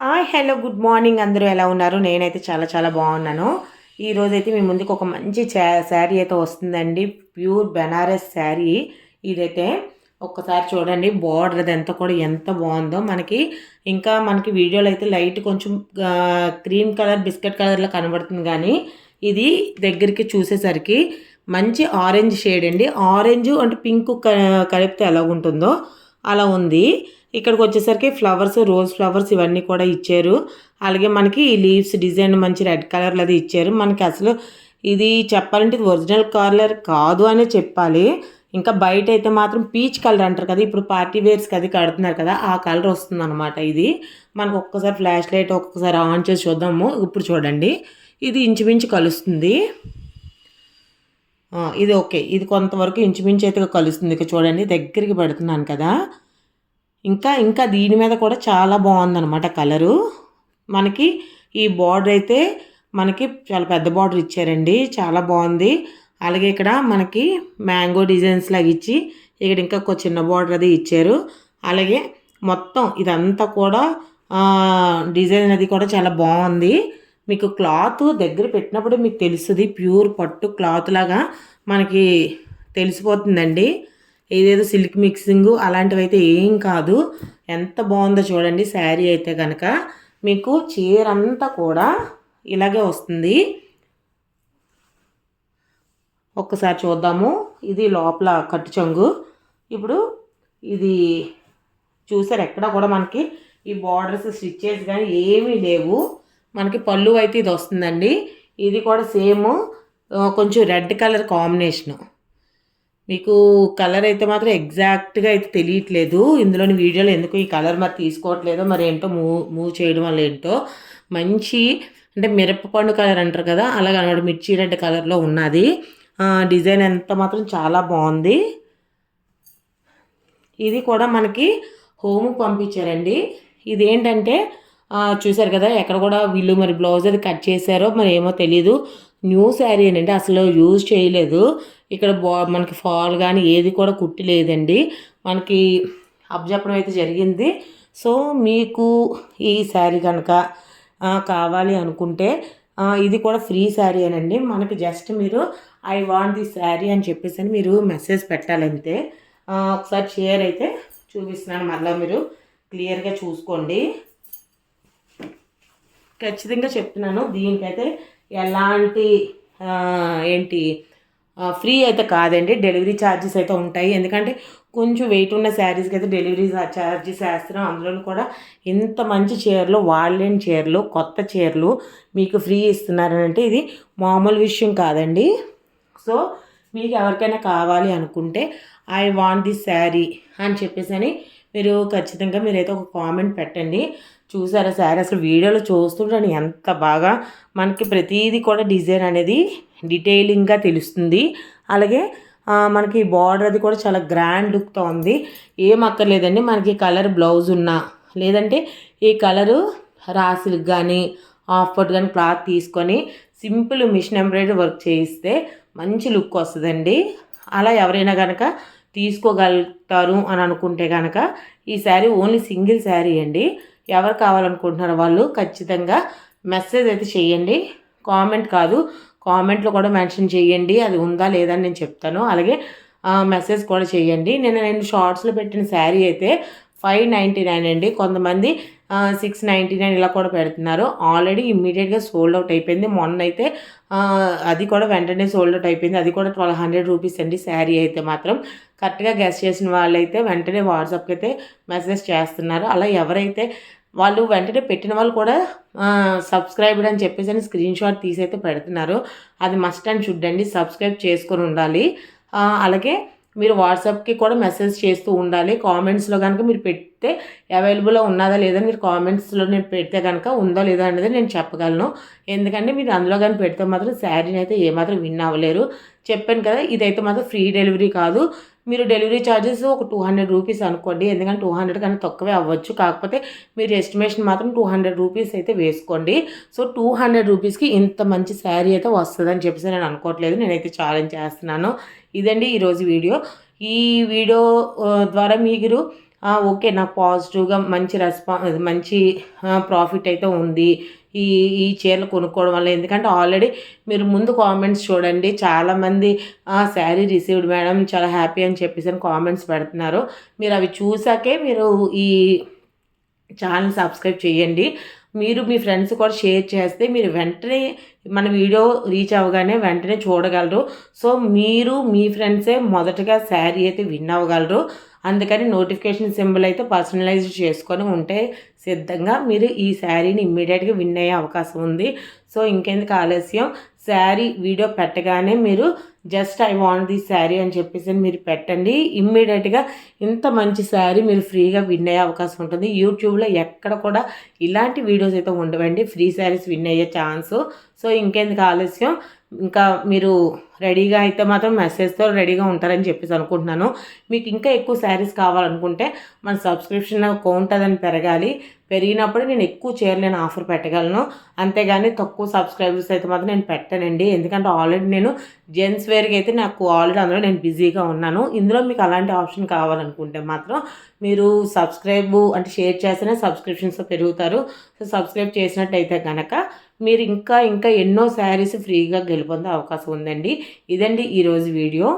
Hi hello good morning. అందరూ ఎలా ఉన్నారు? నేనైతే చాలా చాలా బాగున్నాను. ఈరోజైతే మీ ముందుకు ఒక మంచి శారీ అయితే వస్తుందండి. ప్యూర్ బెనారస్ శారీ. ఇదైతే ఒక్కసారి చూడండి బార్డర్ అదంతా కూడా ఎంత బాగుందో. మనకి ఇంకా మనకి వీడియోలో అయితే లైట్ కొంచెం క్రీమ్ కలర్ బిస్కెట్ కలర్లో కనబడుతుంది కానీ ఇది దగ్గరికి చూసేసరికి మంచి ఆరెంజ్ షేడ్ అండి. ఆరెంజ్ అంటే పింక్ కలిపితే ఎలా ఉంటుందో అలా ఉంది. ఇక్కడికి వచ్చేసరికి ఫ్లవర్స్ రోజ్ ఫ్లవర్స్ ఇవన్నీ కూడా ఇచ్చారు. అలాగే మనకి ఈ లీవ్స్ డిజైన్ మంచి రెడ్ కలర్లో అది ఇచ్చారు. మనకి అసలు ఇది చెప్పాలంటే ఇది ఒరిజినల్ కలర్ కాదు అనే చెప్పాలి. ఇంకా బయట అయితే మాత్రం పీచ్ కలర్ అంటారు కదా ఇప్పుడు పార్టీ వేర్స్కి అది కడుతున్నారు కదా ఆ కలర్ వస్తుంది అనమాట ఇది. మనకు ఒక్కసారి ఫ్లాష్ లైట్ ఒక్కొక్కసారి ఆన్ చేసి చూద్దాము. ఇప్పుడు చూడండి. ఇది ఇంచుమించు కలుస్తుంది. ఇది ఓకే. ఇది కొంతవరకు ఇంచుమించు అయితే కలుస్తుంది. ఇక చూడండి దగ్గరికి పెడుతున్నాను కదా. ఇంకా ఇంకా దీని మీద కూడా చాలా బాగుందనమాట కలరు. మనకి ఈ బార్డర్ అయితే మనకి చాలా పెద్ద బార్డర్ ఇచ్చారండి. చాలా బాగుంది. అలాగే ఇక్కడ మనకి మ్యాంగో డిజైన్స్ లాగా ఇచ్చి ఇక్కడ ఇంకా ఒక చిన్న బార్డర్ అది ఇచ్చారు. అలాగే మొత్తం ఇదంతా కూడా డిజైన్ అది కూడా చాలా బాగుంది. మీకు క్లాత్ దగ్గర పెట్టినప్పుడు మీకు తెలుస్తుంది. ప్యూర్ పట్టు క్లాత్ లాగా మనకి తెలిసిపోతుందండి. ఏదేదో సిల్క్ మిక్సింగ్ అలాంటివి అయితే ఏం కాదు. ఎంత బాగుందో చూడండి శారీ అయితే కనుక మీకు చీర అంతా కూడా ఇలాగే వస్తుంది. ఒక్కసారి చూద్దాము. ఇది లోపల కట్టు చంగు. ఇప్పుడు ఇది చూసారు ఎక్కడ కూడా మనకి ఈ బార్డర్స్ స్టిచ్చెస్ కానీ ఏమీ లేవు. మనకి పళ్ళు అయితే ఇది వస్తుందండి. ఇది కూడా సేమ్ కొంచెం రెడ్ కలర్ కాంబినేషను. మీకు కలర్ అయితే మాత్రం ఎగ్జాక్ట్గా అయితే తెలియట్లేదు. ఇందులోని వీడియోలో ఎందుకు ఈ కలర్ మరి తీసుకోవట్లేదో మరి ఏంటో మూవ్ మూవ్ చేయడం వల్ల ఏంటో. మంచి అంటే మిరపపండు కలర్ అంటారు కదా అలాగే అనమాట మిర్చి రెడ్ కలర్లో ఉన్నది. డిజైన్ ఎంత మాత్రం చాలా బాగుంది. ఇది కూడా మనకి హోమ్ పంపించారండి. ఇది ఏంటంటే కదా ఎక్కడ కూడా వీళ్ళు మరి బ్లౌజ్ అది కట్ చేశారో మరి ఏమో తెలీదు. న్యూ శారీ అండి అసలు యూజ్ చేయలేదు. ఇక్కడ బా మనకి ఫాల్ కానీ ఏది కూడా కుట్టి లేదండి. మనకి అబ్జెప్పడం అయితే జరిగింది. సో మీకు ఈ శారీ కనుక కావాలి అనుకుంటే ఇది కూడా ఫ్రీ శారీ అనండి. మనకి జస్ట్ మీరు ఐ వాంట్ ది శారీ అని చెప్పేసి మీరు మెసేజ్ పెట్టాలంతే. ఒకసారి షేర్ అయితే చూపిస్తున్నాను మళ్ళీ మీరు. క్లియర్గా చూసుకోండి. ఖచ్చితంగా చెప్తున్నాను. దీనికైతే ఎలాంటి ఏంటి ఫ్రీ అయితే కాదండి. డెలివరీ ఛార్జెస్ అయితే ఉంటాయి. ఎందుకంటే కొంచెం వెయిట్ ఉన్న శారీస్కి అయితే డెలివరీ ఛార్జెస్ వేస్తున్నాం. అందులో కూడా ఇంత మంచి చీరలు వాళ్ళని చీరలు కొత్త చీరలు మీకు ఫ్రీ ఇస్తున్నారనంటే ఇది మామూలు విషయం కాదండి. సో మీకు ఎవరికైనా కావాలి అనుకుంటే ఐ వాంట్ దిస్ శారీ అని చెప్పేసి అని మీరు ఖచ్చితంగా మీరైతే ఒక కామెంట్ పెట్టండి. చూసారా సార్? అసలు వీడియోలో చూస్తుంటే ఎంత బాగా మనకి ప్రతిదీ కూడా డిజైన్ అనేది డీటెయిలింగ్గా తెలుస్తుంది. అలాగే మనకి బార్డర్ అది కూడా చాలా గ్రాండ్ లుక్తో ఉంది. ఏం అక్కర్లేదండి. మనకి కలర్ బ్లౌజ్ ఉన్నా లేదంటే ఈ కలరు రాసులకు కానీ ఆఫ్ ఫోట్ కానీ క్లాత్ తీసుకొని సింపుల్ మిషన్ ఎంబ్రాయిడరీ వర్క్ చేయిస్తే మంచి లుక్ వస్తుందండి. అలా ఎవరైనా కనుక తీసుకోగలుగుతారు అని అనుకుంటే కనుక ఈ శారీ ఓన్లీ సింగిల్ శారీ అండి. ఎవరు కావాలనుకుంటున్నారో వాళ్ళు ఖచ్చితంగా మెసేజ్ అయితే చేయండి. కామెంట్ కాదు కామెంట్లో కూడా మెన్షన్ చేయండి. అది ఉందా లేదా అని నేను చెప్తాను. అలాగే మెసేజ్ కూడా చేయండి. నేను నేను షార్ట్స్లో పెట్టిన శారీ అయితే ఫైవ్ నైంటీ నైన్ అండి. కొంతమంది సిక్స్ నైంటీ నైన్ ఇలా కూడా పెడుతున్నారు. ఆల్రెడీ ఇమ్మీడియట్గా సోల్డ్ అవుట్ అయిపోయింది. మొన్న అయితే అది కూడా వెంటనే సోల్డ్ అవుట్ అయిపోయింది. అది కూడా ట్వెల్వ్ హండ్రెడ్ రూపీస్ అండి శారీ అయితే మాత్రం. కరెక్ట్గా గెస్ట్ చేసిన వాళ్ళైతే వెంటనే వాట్సాప్కి అయితే మెసేజ్ చేస్తున్నారు. అలా ఎవరైతే వాళ్ళు వెంటనే పెట్టిన వాళ్ళు కూడా సబ్స్క్రైబ్డ్ అని చెప్పేసి అని స్క్రీన్ షాట్ అయితే పెడుతున్నారు. అది మస్ట్ అండ్ షుడ్ అండి. సబ్స్క్రైబ్ చేసుకొని ఉండాలి. అలాగే మీరు వాట్సాప్కి కూడా మెసేజ్ చేస్తూ ఉండాలి. కామెంట్స్లో కనుక మీరు పెడితే అవైలబుల్లో ఉన్నదా లేదా మీరు కామెంట్స్లో నేను పెడితే కనుక ఉందో లేదో అనేది నేను చెప్పగలను. ఎందుకంటే మీరు అందులో కానీ పెడితే మాత్రం శారీని అయితే ఏమాత్రం విన్ అవ్వలేరు. చెప్పాను కదా ఇదైతే మాత్రం ఫ్రీ డెలివరీ కాదు. మీరు డెలివరీ ఛార్జెస్ ఒక టూ హండ్రెడ్ రూపీస్ అనుకోండి. ఎందుకంటే టూ హండ్రెడ్ కన్నా తక్కువే అవ్వచ్చు. కాకపోతే మీరు ఎస్టిమేషన్ మాత్రం టూ హండ్రెడ్ రూపీస్ అయితే వేసుకోండి. సో టూ హండ్రెడ్ రూపీస్కి ఇంత మంచి శారీ అయితే వస్తుందని చెప్పేసి నేను అనుకోవట్లేదు. నేనైతే ఛాలెంజ్ చేస్తున్నాను. ఇదండి ఈరోజు వీడియో. ఈ వీడియో ద్వారా మీరు ఓకే నాకు పాజిటివ్గా మంచి రెస్పా మంచి ప్రాఫిట్ అయితే ఉంది. ఈ ఈ చీరలు కొనుక్కోవడం వల్ల ఎందుకంటే ఆల్రెడీ మీరు ముందు కామెంట్స్ చూడండి. చాలామంది శారీ రిసీవ్డ్ మేడం చాలా హ్యాపీ అని చెప్పేసి అని కామెంట్స్ పెడుతున్నారు. మీరు అవి చూసాకే మీరు ఈ ఛానల్ సబ్స్క్రైబ్ చేయండి. మీరు మీ ఫ్రెండ్స్ కూడా షేర్ చేస్తే మీరు వెంటనే మన వీడియో రీచ్ అవ్వగానే వెంటనే చూడగలరు. సో మీరు మీ ఫ్రెండ్సే మొదటగా శారీ అయితే విన్ అవ్వగలరు. అందుకని నోటిఫికేషన్ సింబల్ అయితే పర్సనలైజ్ చేసుకొని ఉంటే సిద్ధంగా మీరు ఈ శారీని ఇమ్మీడియట్గా విన్ అయ్యే అవకాశం ఉంది. సో ఇంకెందుకు ఆలస్యం? శారీ వీడియో పెట్టగానే మీరు just I want the sari అని చెప్పేసి మీరు పెట్టండి. ఇమ్మీడియట్గా ఇంత మంచి శారీ మీరు ఫ్రీగా విన్ అయ్యే అవకాశం ఉంటుంది. యూట్యూబ్లో ఎక్కడ కూడా ఇలాంటి వీడియోస్ అయితే ఉండవండి. ఫ్రీ శారీస్ విన్ అయ్యే ఛాన్స్ సో ఇంకెందుకు ఆలస్యం? ఇంకా మీరు రెడీగా అయితే మాత్రం మెసేజ్తో రెడీగా ఉంటారని చెప్పేసి అనుకుంటున్నాను. మీకు ఇంకా ఎక్కువ శారీస్ కావాలనుకుంటే మన సబ్స్క్రిప్షన్ కౌంట్ అదని పెరగాలి. పెరిగినప్పుడు నేను ఎక్కువ చీరలేని ఆఫర్ పెట్టగలను. అంతేగాని తక్కువ సబ్స్క్రైబర్స్ అయితే మాత్రం నేను పెట్టానండి. ఎందుకంటే ఆల్రెడీ నేను జెంట్స్ వేర్కి అయితే నాకు ఆల్రెడీ అందులో నేను బిజీగా ఉన్నాను. ఇందులో మీకు అలాంటి ఆప్షన్ కావాలనుకుంటే మాత్రం మీరు సబ్స్క్రైబ్ అంటే షేర్ చేస్తేనే సబ్స్క్రిప్షన్స్ పెరుగుతారు. సో సబ్స్క్రైబ్ చేసినట్టయితే కనుక మీరు ఇంకా ఇంకా ఎన్నో శారీస్ ఫ్రీగా గెలుపొందే అవకాశం ఉందండి. ఇదండి ఈరోజు వీడియో.